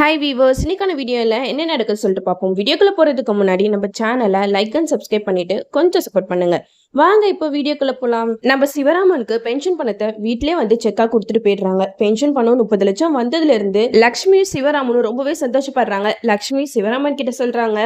Hi viewers இன்னைக்கான வீடியோவில் என்ன நடக்குது சொல்லிட்டு பார்ப்போம். வீடியோக்குள்ளே போகிறதுக்கு முன்னாடி நம்ம சேனலை லைக் அண்ட் சப்ஸ்கிரைப் பண்ணிட்டு கொஞ்சம் சப்போர்ட் பண்ணுங்கள் வாங்க இப்போ வீடியோக்குள்ள போகலாம் நம்ம சிவராமனுக்கு பென்ஷன் பணத்தை வீட்டிலே வந்து செக்காக கொடுத்துட்டு போயிடுறாங்க. பென்ஷன் பணம் முப்பது லட்சம் வந்ததுல இருந்து லக்ஷ்மி சிவராமனும் ரொம்பவே சந்தோஷப்படுறாங்க. லக்ஷ்மி சிவராமன் கிட்ட சொல்றாங்க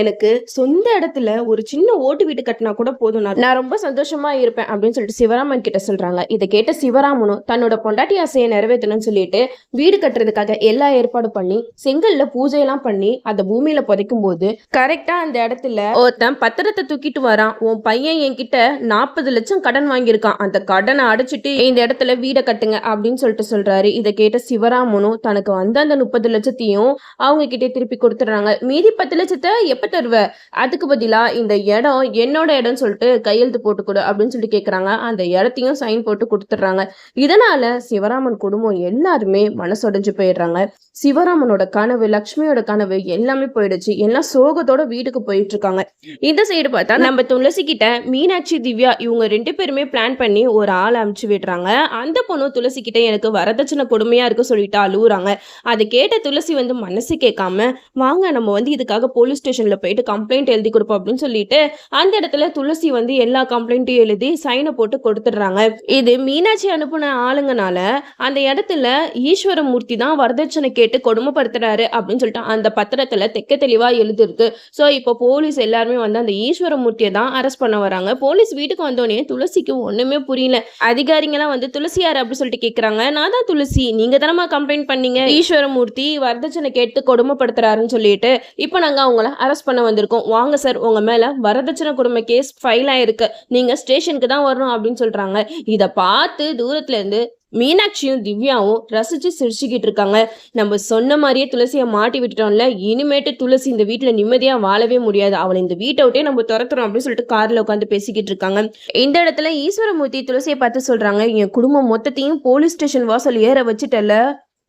எனக்கு சொந்த இடத்துல ஒரு சின்ன ஓட்டு வீடு கட்டினா கூட போதும். நான் நான் ரொம்ப சந்தோஷமா இருப்பேன். அப்படின்னு சொல்லிட்டு சிவராமன் கிட்ட சொல்றாங்க. இதை கேட்ட சிவராமனும் தன்னோட பொண்டாட்டி ஆசையை நிறைவேற்றணும்னு சொல்லிட்டு வீடு கட்டுறதுக்காக எல்லா ஏற்பாடும் பண்ணி செங்கல்ல பூஜையெல்லாம் பண்ணி அந்த பூமியில புதைக்கும் போது கரெக்டா அந்த இடத்துல ஒருத்தன் பத்திரத்தை தூக்கிட்டு வரான். உன் பையன் என்கிட்ட கிட்ட நாற்பது லட்சம் கடன் வாங்கியிருக்கான். அந்த கடனை அடைச்சிட்டு இந்த இடத்துல வீடை கட்டுங்க அப்படின்னு சொல்லிட்டு சொல்றாரு. இதை கேட்ட சிவராமனும் தனக்கு வந்த அந்த முப்பது லட்சத்தையும் அவங்க கிட்டே திருப்பி கொடுத்துடுறாங்க. மீதி பத்து லட்சத்தை எப்ப தருவ? அதுக்கு பதிலா இந்த இடம் என்னோட இடம்னு சொல்லிட்டு கையெழுத்து போட்டு கொடு அப்படின்னு சொல்லிட்டு கேக்குறாங்க. அந்த இடத்தையும் சைன் போட்டு கொடுத்துட்றாங்க. இதனால சிவராமன் குடும்பம் எல்லாருமே மனசுடைஞ்சு போயிடுறாங்க. சிவராமனோட கனவு லக்ஷ்மியோட கனவு எல்லாமே போயிடுச்சு. எல்லாம் சோகத்தோட வீட்டுக்கு போயிட்டு இருக்காங்க இந்த சைடு பார்த்தா நம்ம துளசி கிட்ட மீனாட்சி திவ்யா இவங்க ரெண்டு பேருமே பிளான் பண்ணி ஒரு ஆள் அனுப்பிச்சு விடுறாங்க. அந்த பொண்ணு துளசி கிட்ட எனக்கு வரதட்சணை கொடுமையா இருக்கு சொல்லிட்டு அழுகுறாங்க அதை கேட்ட துளசி வந்து மனசு கேட்காம வாங்க நம்ம வந்து இதுக்காக போலீஸ் ஸ்டேஷன்ல போயிட்டு கம்ப்ளைண்ட் எழுதி கொடுப்போம் அப்படின்னு சொல்லிட்டு அந்த இடத்துல துளசி வந்து எல்லா கம்ப்ளைண்ட்டையும் எழுதி சைனை போட்டு கொடுத்துடுறாங்க. இது மீனாட்சி அனுப்புன ஆளுங்கனால அந்த இடத்துல ஈஸ்வரமூர்த்தி தான் வரதட்சணை கேட்டு கொடுமைப்படுத்துறாரு அப்படின்னு சொல்லிட்டு அந்த பத்திரத்துல தெக்க தெளிவா எழுதிருக்கு ஸோ இப்போ போலீஸ் எல்லாருமே வந்து அந்த ஈஸ்வரமூர்த்தியை தான் அரெஸ்ட் பண்ண வராங்க. போலீஸ் வீட்டுக்கு வந்தோடனே துளசிக்கு ஒண்ணுமே புரியல. அதிகாரிங்கெல்லாம் வந்து துளசி யார்? அப்படின்னு சொல்லிட்டு கேட்குறாங்க நான் தான் துளசி. நீங்க தானமா கம்ப்ளைண்ட் பண்ணீங்க? ஈஸ்வரமூர்த்தி வரதட்சணை கேட்டு கொடுமைப்படுத்துறாருன்னு சொல்லிட்டு இப்போ நாங்க அவங்கள அரெஸ்ட் பண்ண வந்திருக்கோம். வாங்க சார் உங்க மேல வரதட்சணை கொடுமை கேஸ் ஃபைல் ஆயிருக்கு. நீங்க ஸ்டேஷனுக்கு தான் வரணும் அப்படின்னு சொல்றாங்க. இதை பார்த்து தூரத்துல இருந்து மீனாட்சியும் திவ்யாவும் ரசிச்சு சிரிச்சுக்கிட்டு இருக்காங்க. நம்ம சொன்ன மாதிரியே துளசியை மாட்டி விட்டுட்டோம்ல இனிமேட்டு துளசி இந்த வீட்டில் நிம்மதியாக வாழவே முடியாது. அவளை இந்த வீட்டை விட்டே நம்ம துரத்துறோம் அப்படின்னு சொல்லிட்டு காரில் உட்காந்து பேசிக்கிட்டு இருக்காங்க. இந்த இடத்துல ஈஸ்வரமூர்த்தி துளசியை பார்த்து சொல்கிறாங்க என் குடும்பம் மொத்தத்தையும் போலீஸ் ஸ்டேஷன் வாசல் ஏற வச்சுட்டல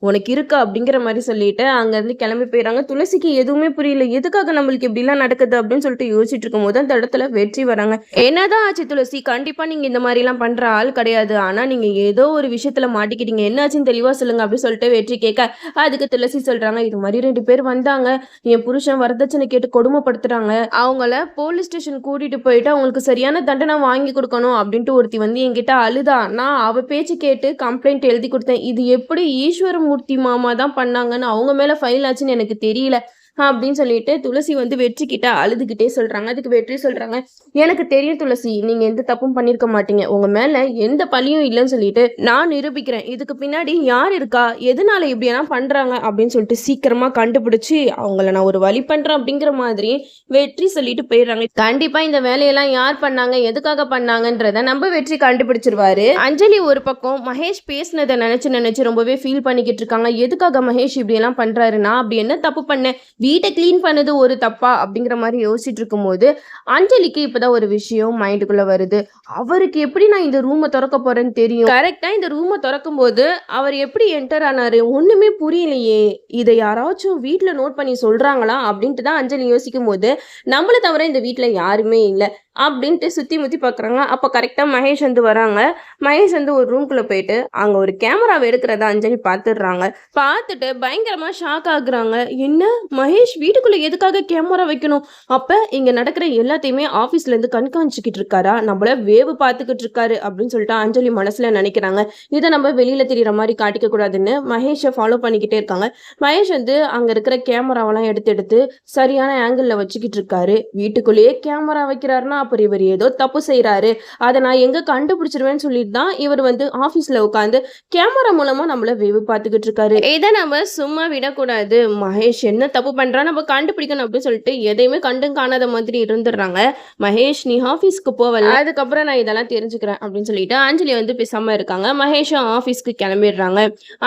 உனக்கு இருக்கா அப்படிங்கிற மாதிரி சொல்லிட்டு அங்கேருந்து கிளம்பி போயிடுறாங்க. துளசிக்கு எதுவுமே புரியல. எதுக்காக நம்மளுக்கு இப்படிலாம் நடக்குது அப்படின்னு சொல்லிட்டு யோசிச்சுட்டு இருக்கும்போது அந்த இடத்துல வெற்றி வராங்க. என்னதான் ஆச்சு துளசி? கண்டிப்பாக நீங்கள் இந்த மாதிரிலாம் பண்ணுற ஆள் கிடையாது. ஆனால் நீங்கள் ஏதோ ஒரு விஷயத்தில் மாட்டிக்கிட்டீங்க. என்னாச்சுன்னு தெளிவாக சொல்லுங்க அப்படின்னு சொல்லிட்டு வெற்றி கேட்க அதுக்கு துளசி சொல்கிறாங்க இது மாதிரி ரெண்டு பேர் வந்தாங்க. என் புருஷன் வரதட்சணை கேட்டு கொடுமைப்படுத்துறாங்க. அவங்கள போலீஸ் ஸ்டேஷன் கூட்டிகிட்டு போயிட்டு அவங்களுக்கு சரியான தண்டனை வாங்கி கொடுக்கணும் அப்படின்ட்டு ஒருத்தி வந்து என்கிட்ட அழுதா. நான் அவள் பேச்சு கேட்டு கம்ப்ளைண்ட் எழுதி கொடுத்தேன். இது எப்படி ஈஸ்வரம் ஈஸ்வரமூர்த்தி மாமா தான் பண்ணாங்கன்னு அவங்க மேலே ஃபைல் ஆச்சுன்னு எனக்கு தெரியல. அப்படின்னு சொல்லிட்டு துளசி வந்து வெற்றிக்கிட்ட அழுதுகிட்டே சொல்றாங்க. அதுக்கு வெற்றி சொல்றாங்க. எனக்கு தெரியும் துளசி நீங்க எந்த தப்பும் பண்ணிருக்க மாட்டீங்க. உங்க மேல எந்த பழியும் இல்லைன்னு சொல்லிட்டு நான் நிரூபிக்கிறேன். இதுக்கு பின்னாடி யார் இருக்கா? எதனால இப்படியெல்லாம் பண்றாங்க? அப்படின்னு சொல்லிட்டு சீக்கிரமா கண்டுபிடிச்சு அவங்கள நான் ஒரு வழி பண்றேன் அப்படிங்கிற மாதிரி வெற்றி சொல்லிட்டு போயிடுறாங்க. கண்டிப்பா இந்த வேலையெல்லாம் யார் பண்ணாங்க? எதுக்காக பண்ணாங்கன்றத நம்ம வெற்றி கண்டுபிடிச்சிருவாரு. அஞ்சலி ஒரு பக்கம் மகேஷ் பேசினதை நினைச்சு நினைச்சு ரொம்பவே ஃபீல் பண்ணிக்கிட்டு இருக்காங்க. எதுக்காக மகேஷ் இப்படி எல்லாம் நான் அப்படி என்ன தப்பு பண்ணேன்? வீட்டை க்ளீன் பண்ணது ஒரு தப்பா அப்படிங்கிற மாதிரி யோசிச்சுட்டு இருக்கும்போது அஞ்சலிக்கு இப்போதான் ஒரு விஷயம் மைண்டுக்குள்ள வருது. அவருக்கு எப்படி நான் இந்த ரூமை திறக்க போறேன்னு தெரியும்? கரெக்டாக இந்த ரூமை திறக்கும் போது அவர் எப்படி என்டர் ஆனாரு? ஒன்றுமே புரியலையே. இதை யாராச்சும் வீட்டில் நோட் பண்ணி சொல்கிறாங்களா அப்படின்ட்டு தான் அஞ்சலி யோசிக்கும் போது நம்மளை தவிர இந்த வீட்டில் யாருமே இல்லை. அப்படின்ட்டு சுற்றி முற்றி பார்க்குறாங்க அப்போ கரெக்டாக மகேஷ் வந்து வராங்க. மகேஷ் வந்து ஒரு ரூம்குள்ளே போயிட்டு அங்கே ஒரு கேமராவை எடுக்கிறத அஞ்சலி பார்த்துடுறாங்க பார்த்துட்டு பயங்கரமாக ஷாக் ஆகுறாங்க. என்ன? மகேஷ் வீட்டுக்குள்ளே எதுக்காக கேமரா வைக்கணும்? அப்போ இங்கே நடக்கிற எல்லாத்தையுமே ஆஃபீஸ்லேருந்து கண்காணிச்சிக்கிட்டு இருக்காரா? நம்மள வேவு பார்த்துக்கிட்டு இருக்காரு அப்படின்னு சொல்லிட்டு அஞ்சலி மனசில் நினைக்கிறாங்க. இதை நம்ம வெளியில் தெரியுற மாதிரி காட்டிக்க கூடாதுன்னு மகேஷை ஃபாலோ பண்ணிக்கிட்டே இருக்காங்க. மகேஷ் வந்து அங்கே இருக்கிற கேமராவெல்லாம் எடுத்து எடுத்து சரியான ஆங்கிளில் வச்சுக்கிட்டு இருக்காரு. வீட்டுக்குள்ளேயே கேமரா வைக்கிறாருன்னா அப்புறம் இவர் ஏதோ தப்பு செய்கிறாரு அதை நான் எங்கே கண்டுபிடிச்சிருவேன்னு சொல்லிட்டு தான் இவர் வந்து ஆஃபீஸில் உட்காந்து கேமரா மூலமாக நம்மள வேவு பார்த்துக்கிட்டு இருக்காரு. இதை நம்ம சும்மா விடக்கூடாது. மகேஷ் என்ன தப்பு பண்றா? நம்ம கண்டுபிடிக்கணும் அப்படின்னு சொல்லிட்டு எதையுமே கண்டும் காணாத மாதிரி இருந்துடுறாங்க. மகேஷ் நீ ஆஃபீஸ்க்கு போவல அதுக்கப்புறம் நான் இதெல்லாம் தெரிஞ்சுக்கிறேன் அப்படின்னு சொல்லிட்டு அஞ்சலி வந்து பேசாம இருக்காங்க. மகேஷும் ஆஃபீஸ்க்கு கிளம்பிடுறாங்க.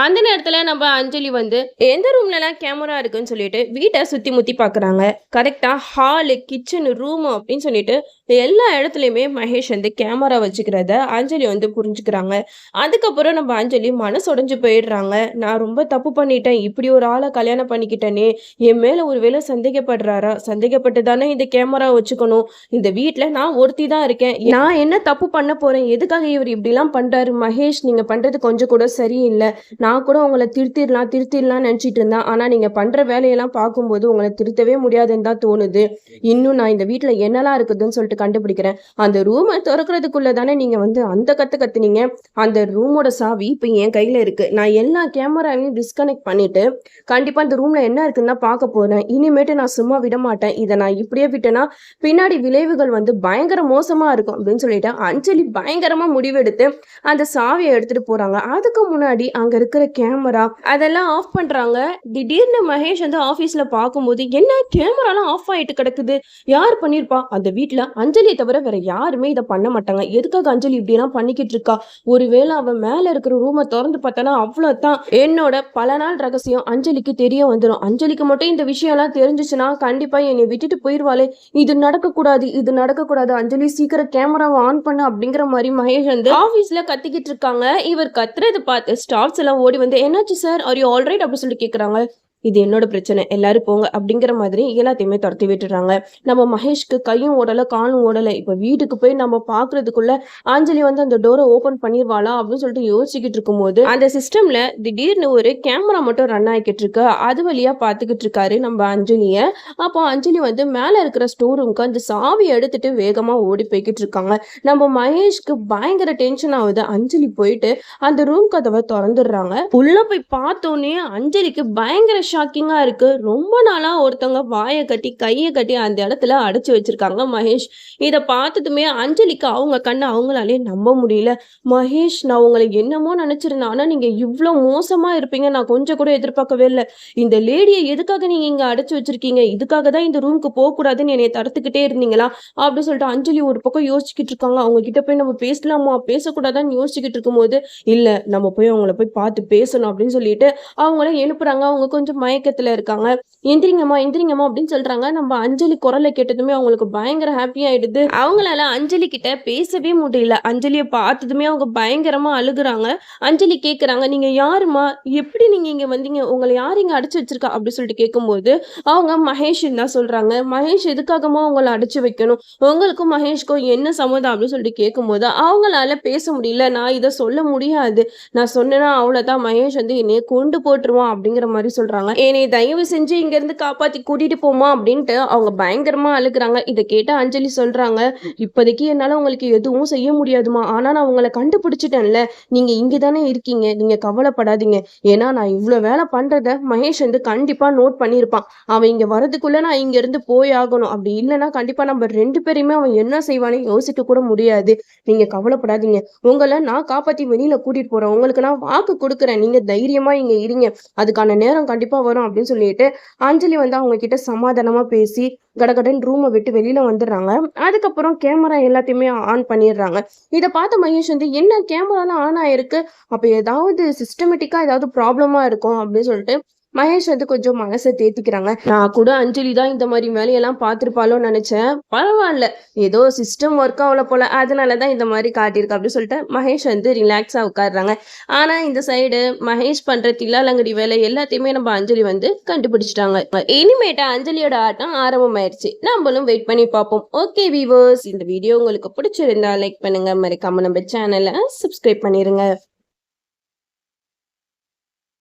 அந்த நேரத்தில் நம்ம அஞ்சலி வந்து எந்த ரூம்லலாம் கேமரா இருக்குன்னு சொல்லிட்டு வீட்டை சுற்றி முற்றி பார்க்குறாங்க. கரெக்டாக ஹாலு கிச்சனு ரூமு அப்படின்னு சொல்லிட்டு எல்லா இடத்துலையுமே மகேஷ் வந்து கேமரா வச்சுக்கிறத அஞ்சலி வந்து புரிஞ்சுக்கிறாங்க. அதுக்கப்புறம் நம்ம அஞ்சலி மனசு உடைஞ்சு போயிடுறாங்க. நான் ரொம்ப தப்பு பண்ணிட்டேன். இப்படி ஒரு ஆளை கல்யாணம் பண்ணிக்கிட்டேனே. என் மேல ஒரு வேளை சந்தேகப்படுறாரா? சந்தேகப்பட்டு தானே இந்த கேமரா வச்சுக்கணும். இந்த வீட்ல நான் ஒருத்தி தான் இருக்கேன். நான் என்ன தப்பு பண்ண போறேன்? எதுக்காக இவர் இப்படிலாம் பண்றாரு? மகேஷ் நீங்க பண்றது கொஞ்சம் கூட சரியில்லை. நான் கூட உங்களை திருத்திடலாம் திருத்திடலாம் நினைச்சிட்டு இருந்தேன். ஆனா நீங்க பண்ற வேலையெல்லாம் பார்க்கும்போது உங்களை திருத்தவே முடியாதுன்னு தான் தோணுது. இன்னும் நான் இந்த வீட்ல என்னெல்லாம் இருக்குதுன்னு சொல்லிட்டு கண்டுபிடிக்கிறேன். அந்த ரூமை திறக்கிறதுக்குள்ள தானே நீங்க வந்து அந்த கத்து கத்துனீங்க. அந்த ரூமோட சாவி இப்போ என் கையில இருக்கு. நான் எல்லா கேமராவையும் டிஸ்கனெக்ட் பண்ணிட்டு கண்டிப்பா அந்த ரூம்ல என்ன இருக்குன்னு தான் பார்க்க போறேன். இனிமேட்டு நான் சும்மா விட மாட்டேன். இதை நான் இப்படியே விட்டேன்னா பின்னாடி விளைவுகள் வந்து பயங்கர மோசமா இருக்கும் அப்படின்னு சொல்லிட்டு அஞ்சலி பயங்கரமா முடிவெடுத்து அந்த சாவியை எடுத்துட்டு போறாங்க. அதுக்கு முன்னாடி அங்க இருக்கிற கேமரா அதெல்லாம் ஆஃப் பண்றாங்க. திடீர்னு மகேஷ் வந்து ஆபீஸ்ல பார்க்கும்போது என்ன? கேமராலாம் ஆஃப் ஆயிட்டு கிடக்குது. யார் பண்ணிருப்பா? அந்த வீட்டில் அஞ்சலியை தவிர வேற யாருமே இதை பண்ண மாட்டாங்க. எதுக்காக அஞ்சலி இப்படி எல்லாம் பண்ணிக்கிட்டு இருக்கா? ஒருவேளை அவன் மேல இருக்கிற ரூமை திறந்து பார்த்தானா? அவ்வளவுதான். என்னோட பல நாள் ரகசியம் அஞ்சலிக்கு தெரிய வந்துடும் அஞ்சலிக்கு மட்டும் இந்த விஷயம் எல்லாம் தெரிஞ்சுச்சுன்னா கண்டிப்பா என்னை விட்டுட்டு போயிருவாளே. இது நடக்கக்கூடாது இது நடக்கக்கூடாது. அஞ்சலி சீக்கிரம் கேமராவை ஆன் பண்ண அப்படிங்கிற மாதிரி மகேஷ் வந்து ஆபீஸ்ல கத்திக்கிட்டு இருக்காங்க. இவர் கத்துறது பார்த்து ஸ்டாஃப்ஸ் எல்லாம் ஓடி வந்து என்னாச்சு சார் ஆர் யூ ஆல்ரைட் அப்படின்னு சொல்லிட்டு கேக்குறாங்க. இது என்னோட பிரச்சனை எல்லாரும் போங்க அப்படிங்கிற மாதிரி எல்லாத்தையுமே துரத்தி விட்டுறாங்க. நம்ம மகேஷ்க்கு கையும் ஓடலை காலும் ஓடலை. இப்போ வீட்டுக்கு போய் நம்ம பார்க்கறதுக்குள்ள அஞ்சலி வந்து அந்த டோரை ஓப்பன் பண்ணிடுவாளா அப்படின்னு சொல்லிட்டு யோசிச்சுக்கிட்டு இருக்கும்போது அந்த சிஸ்டம்ல திடீர்னு ஒரு கேமரா மட்டும் ரன் ஆகிக்கிட்டு இருக்கு. அது வழியா பார்த்துக்கிட்டு இருக்காரு நம்ம அஞ்சலிய. அப்போ அஞ்சலி வந்து மேல இருக்கிற ஸ்டோர் ரூம்க்கு அந்த சாவி எடுத்துட்டு வேகமா ஓடி போய்கிட்டு இருக்காங்க. நம்ம மகேஷ்க்கு பயங்கர டென்ஷன் ஆகுது. அஞ்சலி போயிட்டு அந்த ரூம் கதவை திறந்துடுறாங்க. உள்ள போய் பார்த்தோன்னே அஞ்சலிக்கு பயங்கர ஷாக்கிங்கா இருக்கு. ரொம்ப நாளா ஒருத்தவங்க வாயை கட்டி கையை கட்டி அந்த இடத்துல அடைச்சு வச்சிருக்காங்க மகேஷ். இதை பார்த்ததுமே அஞ்சலிக்கு அவங்க கண்ணை அவங்களாலே நம்ப முடியல. மகேஷ் நான் உங்களை என்னமோ நினைச்சிருந்தேன். ஆனா நீங்க இவ்வளோ மோசமா இருப்பீங்க. நான் கொஞ்சம் கூட எதிர்பார்க்கவே இல்லை. இந்த லேடியை எதுக்காக நீங்க இங்க அடைச்சு வச்சிருக்கீங்க? இதுக்காக தான் இந்த ரூமுக்கு போகக்கூடாதுன்னு என்னை தடுத்துக்கிட்டே இருந்தீங்களா? அப்படின்னு சொல்லிட்டு அஞ்சலி ஒரு பக்கம் யோசிச்சுக்கிட்டு இருக்காங்க. அவங்க கிட்ட போய் நம்ம பேசலாமா? பேசக்கூடாதான்னு யோசிச்சுக்கிட்டு இருக்கும்போது இல்ல நம்ம போய் அவங்கள போய் பார்த்து பேசணும் அப்படின்னு சொல்லிட்டு அவங்கள எழுப்புறாங்க. அவங்க கொஞ்சம் மயக்கத்துல இருக்காங்க. எந்திரிங்கம்மா எந்திரிங்கம்மா அப்படின்னு சொல்றாங்க. நம்ம அஞ்சலி குரலை கேட்டதுமே அவங்களுக்கு பயங்கர ஹாப்பி ஆயிடுது. அவங்களால அஞ்சலி கிட்ட பேசவே முடியல. அஞ்சலியை பார்த்ததுமே அவங்க பயங்கரமா அழுகுறாங்க. அஞ்சலி கேட்குறாங்க நீங்க யாருமா எப்படி நீங்க இங்க வந்தீங்க? உங்களை யார் இங்க அடைச்சு வச்சிருக்கா? அப்படின்னு சொல்லிட்டு கேட்கும்போது அவங்க மகேஷ் தான் சொல்றாங்க? மகேஷ் எதுக்காகமா உங்களை அடைச்சு வைக்கணும்? உங்களுக்கும் மகேஷ்க்கும் என்ன சம்மதம் அப்படின்னு சொல்லிட்டு கேட்கும்போது அவங்களால பேச முடியல. நான் இதை சொல்ல முடியாது. நான் சொன்னேன்னா அவ்வளவுதான். மகேஷ் வந்து என்னைய கொண்டு போட்டுருவான் அப்படிங்கிற மாதிரி சொல்றாங்க என்னை தயவு செஞ்சு இங்க இருந்து காப்பாத்தி கூட்டிட்டு போமா அப்படின்ட்டு அவங்க பயங்கரமா அழுகுறாங்க. இதை கேட்ட அஞ்சலி சொல்றாங்க இப்போதைக்கு என்னால உங்களுக்கு எதுவும் செய்ய முடியாதுமா ஆனா நான் உங்களை கண்டுபிடிச்சிட்டேன்ல. நீங்க இங்க தானே இருக்கீங்க. நீங்க கவலைப்படாதீங்க. ஏன்னா நான் இவ்வளவு வேலை பண்றத மகேஷ் வந்து கண்டிப்பா நோட் பண்ணியிருப்பான் அவன் இங்க வரதுக்குள்ள நான் இங்க இருந்து போய் ஆகணும். அப்படி இல்லைன்னா கண்டிப்பா நம்ம ரெண்டு பேரையுமே அவன் என்ன செய்வானே யோசிக்க கூட முடியாது. நீங்க கவலைப்படாதீங்க. உங்களை நான் காப்பாத்தி வெளியில கூட்டிட்டு போறேன். உங்களுக்கு நான் வாக்கு கொடுக்குறேன். நீங்க தைரியமா இங்க இருங்க. அதுக்கான நேரம் கண்டிப்பா வரும் அப்படின்னு சொல்லிட்டு அஞ்சலி வந்து அவங்க கிட்ட சமாதானமா பேசி கடகடன் ரூமை விட்டு வெளியில வந்துடுறாங்க. அதுக்கப்புறம் கேமரா எல்லாத்தையுமே ஆன் பண்ணிடுறாங்க. இதை பார்த்த மகேஷ் வந்து என்ன கேமராலாம் ஆன் ஆயிருக்கு? அப்போ ஏதாவது சிஸ்டமேட்டிக்காக ஏதாவது ப்ராப்ளமா இருக்கும்? அப்படின்னு சொல்லிட்டு மகேஷ் வந்து கொஞ்சம் மனசை தேத்திக்கிறாங்க. நான் கூட அஞ்சலி தான் இந்த மாதிரி வேலையெல்லாம் பார்த்துருப்பாளோன்னு நினைச்சேன். பரவாயில்ல. ஏதோ சிஸ்டம் ஒர்க் ஆகல போல. அதனால தான் இந்த மாதிரி காட்டியிருக்கு அப்படின்னு சொல்லிட்டு மகேஷ் வந்து ரிலாக்ஸாக உட்காடுறாங்க ஆனால் இந்த சைடு மகேஷ் பண்ணுற தில்லாலங்கடி வேலை எல்லாத்தையுமே நம்ம அஞ்சலி வந்து கண்டுபிடிச்சிட்டாங்க. இனிமேட்டா அஞ்சலியோட ஆட்டம் ஆரம்பமாயிருச்சு. நம்மளும் வெயிட் பண்ணி பார்ப்போம். ஓகே வீவர்ஸ் இந்த வீடியோ உங்களுக்கு பிடிச்சிருந்தா லைக் பண்ணுங்க. மறக்காம நம்ம சேனலை சப்ஸ்கிரைப் பண்ணிருங்க.